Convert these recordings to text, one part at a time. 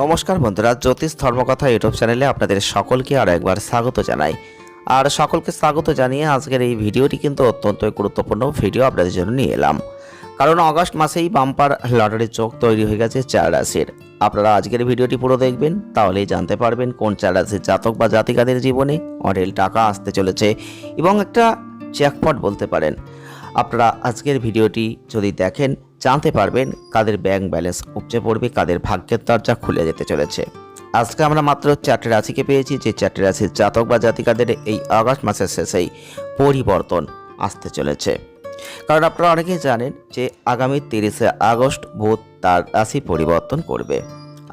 নমস্কার বন্ধুরা, জ্যোতিষ ধর্মকথা ইউটিউব চ্যানেলে আপনাদের সকলকে আরও একবার স্বাগত জানাই। আর সকলকে স্বাগত জানিয়ে আজকের এই ভিডিওটি কিন্তু অত্যন্ত গুরুত্বপূর্ণ ভিডিও আপনাদের জন্য নিয়ে এলাম। কারণ আগস্ট মাসেই বাম্পার লটারির চোখ তৈরি হয়ে গেছে চার রাশির। আপনারা আজকের ভিডিওটি পুরো দেখবেন, তাহলেই জানতে পারবেন কোন চার রাশির জাতক বা জাতিকাদের জীবনে অনেক টাকা আসতে চলেছে এবং একটা জ্যাকপট বলতে পারেন। আপনারা আজকের ভিডিওটি যদি দেখেন জানতে পারবেন কাদের ব্যাংক ব্যালেন্স উপচে পড়বে, কাদের ভাগ্যের দরজা খুলে যেতে চলেছে। আজকে আমরা মাত্র চারটে রাশিকে পেয়েছি, যে চারটে রাশির জাতক বা জাতিকাদের এই আগস্ট মাসের শেষেই পরিবর্তন আসতে চলেছে। কারণ আপনারা অনেকেই জানেন যে আগামী তিরিশে আগস্ট বুধ তার রাশি পরিবর্তন করবে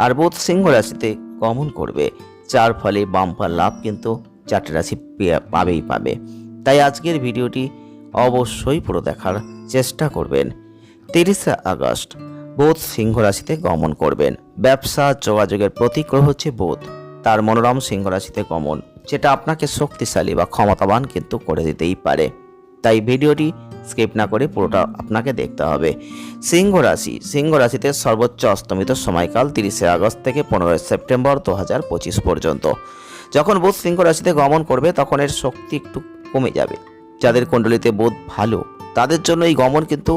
আর বুধ সিংহ রাশিতে গমন করবে, যার ফলে বাম্পার লাভ কিন্তু চারটে রাশি পাবেই পাবে। তাই আজকের ভিডিওটি অবশ্যই পুরো দেখার চেষ্টা করবেন। তিরিশে আগস্ট বুধ সিংহ রাশিতে গমন করবেন। ব্যবসা, যোগাযোগের প্রতীক হচ্ছে বুধ। তার মনোরম সিংহ রাশিতে গমন, যেটা আপনাকে শক্তিশালী বা ক্ষমতাবান কিন্তু করে দিতেই পারে। তাই ভিডিওটি স্কিপ না করে পুরোটা আপনাকে দেখতে হবে। সিংহ রাশি সিংহ রাশিতে সর্বোচ্চ অস্তমিত সময়কাল তিরিশে আগস্ট থেকে পনেরোই সেপ্টেম্বর দু হাজার পঁচিশ পর্যন্ত। যখন বুধ সিংহ রাশিতে গমন করবে, তখন এর শক্তি একটু কমে যাবে। যাদের কুণ্ডলিতে বোধ ভালো, তাদের জন্য এই গমন কিন্তু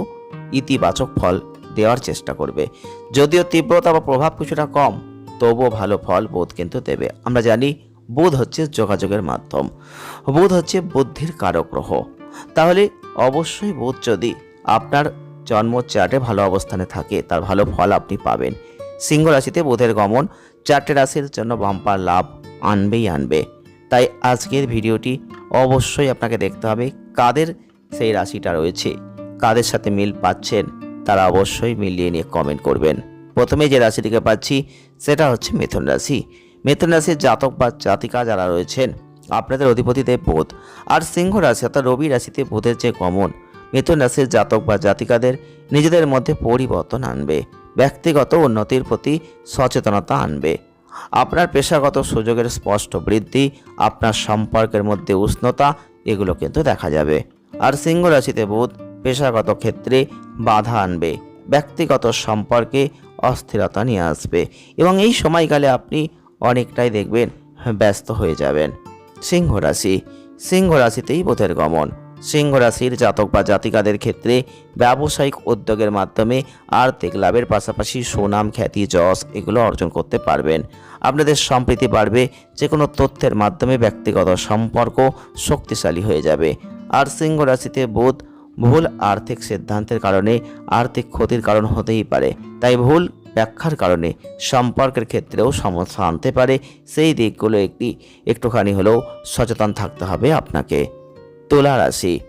ইতিবাচক ফল দেওয়ার চেষ্টা করবে। যদিও তীব্রতা বা প্রভাব কিছুটা কম, তবুও ভালো ফল বোধ কিন্তু দেবে। আমরা জানি, বোধ হচ্ছে যোগাযোগের মাধ্যম। বোধ হচ্ছে বুদ্ধির কারক গ্রহ তাহলে অবশ্যই বোধ যদি আপনার জন্ম চার্টে ভালো অবস্থানে থাকে, তার ভালো ফল আপনি পাবেন। সিংহ রাশিতে বোধের গমন, চারটে রাশির জন্য বাম্পার লাভ আনবেই আনবে। তাই আজকের ভিডিওটি অবশ্যই আপনাকে দেখতে হবে কাদের সেই রাশিটা রয়েছে। কাদের সাথে মিল পাচ্ছেন, তারা অবশ্যই মিলিয়ে নিয়ে কমেন্ট করবেন। প্রথমে যে রাশিটিকে পাচ্ছি, সেটা হচ্ছে মিথুন রাশি। মিথুন রাশির জাতক বা জাতিকা যারা রয়েছেন, আপনাদের অধিপতি দেব বোধ। আর সিংহ রাশি অর্থাৎ রবি রাশিতে বোধের যে গমন মিথুন রাশির জাতক বা জাতিকাদের নিজেদের মধ্যে পরিবর্তন আনবে, ব্যক্তিগত উন্নতির প্রতি সচেতনতা আনবে। আপনার পেশাগত সুযোগের স্পষ্ট বৃদ্ধি, আপনার সম্পর্কের মধ্যে উষ্ণতা, এগুলো কিন্তু দেখা যাবে। আর সিংহ রাশিতে বুধ পেশাগত ক্ষেত্রে বাধা আনবে, ব্যক্তিগত সম্পর্কে অস্থিরতা নিয়ে আসবে এবং এই সময়কালে আপনি অনেকটাই দেখবেন ব্যস্ত হয়ে যাবেন। সিংহ রাশি, সিংহ রাশিতেই বোধের গমন। সিংহ রাশির জাতক বা জাতিকাদের ক্ষেত্রে ব্যবসায়িক উদ্যোগের মাধ্যমে আর্থিক লাভের পাশাপাশি সুনাম, খ্যাতি, যশ এগুলো অর্জন করতে পারবেন। আপনাদের সম্প্রীতি বাড়বে যে কোনো তথ্যের মাধ্যমে ব্যক্তিগত সম্পর্ক শক্তিশালী হয়ে যাবে। আর সিংহ রাশিতে বুধ ভুল আর্থিক সিদ্ধান্তের কারণে, আর্থিক ক্ষতির কারণ হতেই পারে। তাই ভুল ব্যাখ্যার কারণে সম্পর্কের ক্ষেত্রেও সমস্যা আনতে পারে। সেই দিকগুলো একটি, একটুখানি হলেও সচেতন থাকতে হবে আপনাকে। তুলা রাশি,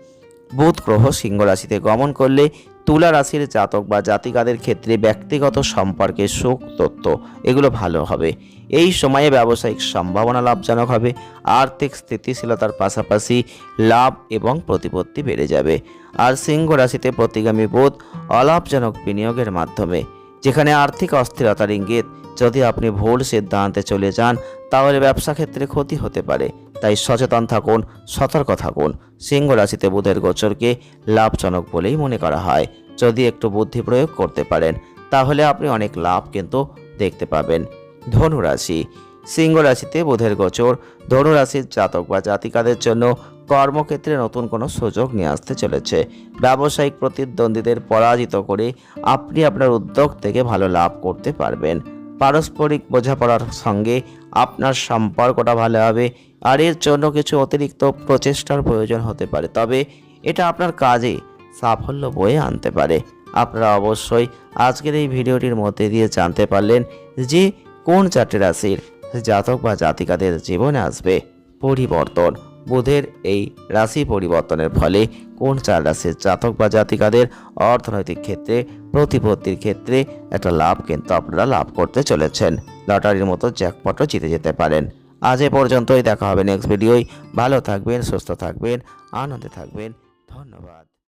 বুধ গ্রহ সিংহ রাশিতে গমন করলে তুলা রাশির জাতক বা জাতিকাদের ক্ষেত্রে ব্যক্তিগত সম্পর্কে সুখ তথ্য এগুলো ভালো হবে। এই সময়ে ব্যবসায়িক সম্ভাবনা লাভজনক হবে, আর্থিক স্থিতিশীলতার পাশাপাশি লাভ এবং প্রতিপত্তি বেড়ে যাবে। আর সিংহ রাশিতে প্রতিগামী বোধ অলাভজনক বিনিয়োগের মাধ্যমে যেখানে আর্থিক অস্থিরতার ইঙ্গিত যদি আপনি ভুল সিদ্ধান্তে চলে যান, তাহলে ব্যবসা ক্ষেত্রে ক্ষতি হতে পারে। তাই সচেতন থাকুন, সতর্ক থাকুন। সিংহ রাশিতে বুধের গোচরকে লাভজনক বলেই মনে করা হয়। যদি একটু বুদ্ধি প্রয়োগ করতে পারেন, তাহলে আপনি অনেক লাভ কিন্তু দেখতে পাবেন। ধনু রাশি সিংহ রাশিতে বুধের গোচর। ধনু রাশির জাতক বা জাতিকাদের জন্য কর্মক্ষেত্রে নতুন কোনো সুযোগ নিয়ে আসতে চলেছে। ব্যবসায়িক প্রতিদ্বন্দ্বীদের পরাজিত করে আপনি আপনার উদ্যোগ থেকে ভালো লাভ করতে পারবেন। পারস্পরিক বোঝাপড়ার সঙ্গে আপনার সম্পর্কটা ভালো হবে। আর এর জন্য কিছু অতিরিক্ত প্রচেষ্টার প্রয়োজন হতে পারে। তবে এটা আপনার কাজে সাফল্য বয়ে আনতে পারে। আপনারা অবশ্যই আজকের এই ভিডিওটির মধ্যে দিয়ে জানতে পারলেন যে কোন চারটে রাশির জাতক বা জাতিকাদের জীবনে আসবে পরিবর্তন। বুধের এই রাশি পরিবর্তনের ফলে কোন চার রাশির জাতক বা জাতিকাদের অর্থনৈতিক ক্ষেত্রে, প্রতিপত্তির ক্ষেত্রে একটা লাভ কিন্তু আপনারা লাভ করতে চলেছেন। লটারির মতো জ্যাকপটও জিতে যেতে পারেন। আজ এ পর্যন্তই, দেখা হবে নেক্সট ভিডিওয় ভালো থাকবেন, সুস্থ থাকবেন, আনন্দে থাকবেন। ধন্যবাদ।